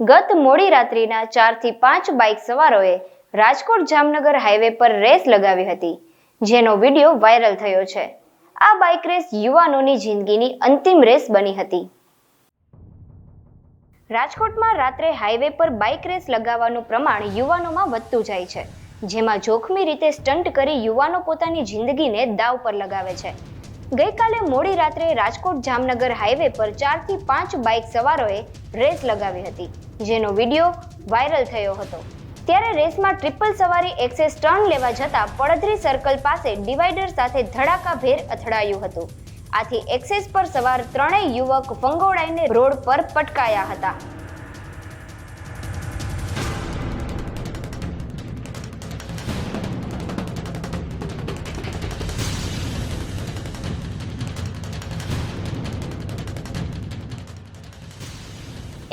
ગત મોડી રાત્રિના ચારથી પાંચ બાઇક સવારોએ રાજકોટ જામનગર હાઈવે પર રેસ લગાવી હતી, જેનો વીડિયો વાયરલ થયો છે. આ બાઇક રેસ યુવાનોની જિંદગીની અંતિમ રેસ બની હતી. રાજકોટમાં રાત્રે હાઈવે પર બાઇક રેસ લગાવવાનું પ્રમાણ યુવાનોમાં વધતું જાય છે, જેમાં જોખમી રીતે સ્ટન્ટ કરી યુવાનો પોતાની જિંદગીને દાવ પર લગાવે છે. ગઈકાલે મોડી રાત્રે રાજકોટ જામનગર હાઈવે પર ચારથી પાંચ બાઇક સવારોએ રેસ લગાવી હતી, જેનો વીડિયો વાયરલ થયો હતો. ત્યારે રેસમાં ટ્રિપલ સવારી, એક્સેસ ટર્ન લેવા જતાં પડધરી સર્કલ પાસે ડિવાઈડર સાથે ધડાકાભેર અથડાયું હતું. આથી એક્સેસ પર સવાર ત્રણેય યુવક ફંગોળાઈને રોડ પર પટકાયા હતા.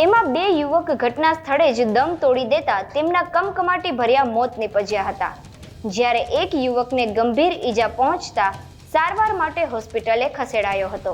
એમાં બે યુવક ઘટના સ્થળે જ દમ તોડી દેતા તેમના કમકમાટી ભર્યા મોત નીપજ્યા હતા. જ્યારે એક યુવકને ગંભીર ઈજા પહોંચતા સારવાર માટે હોસ્પિટલે ખસેડાયો હતો.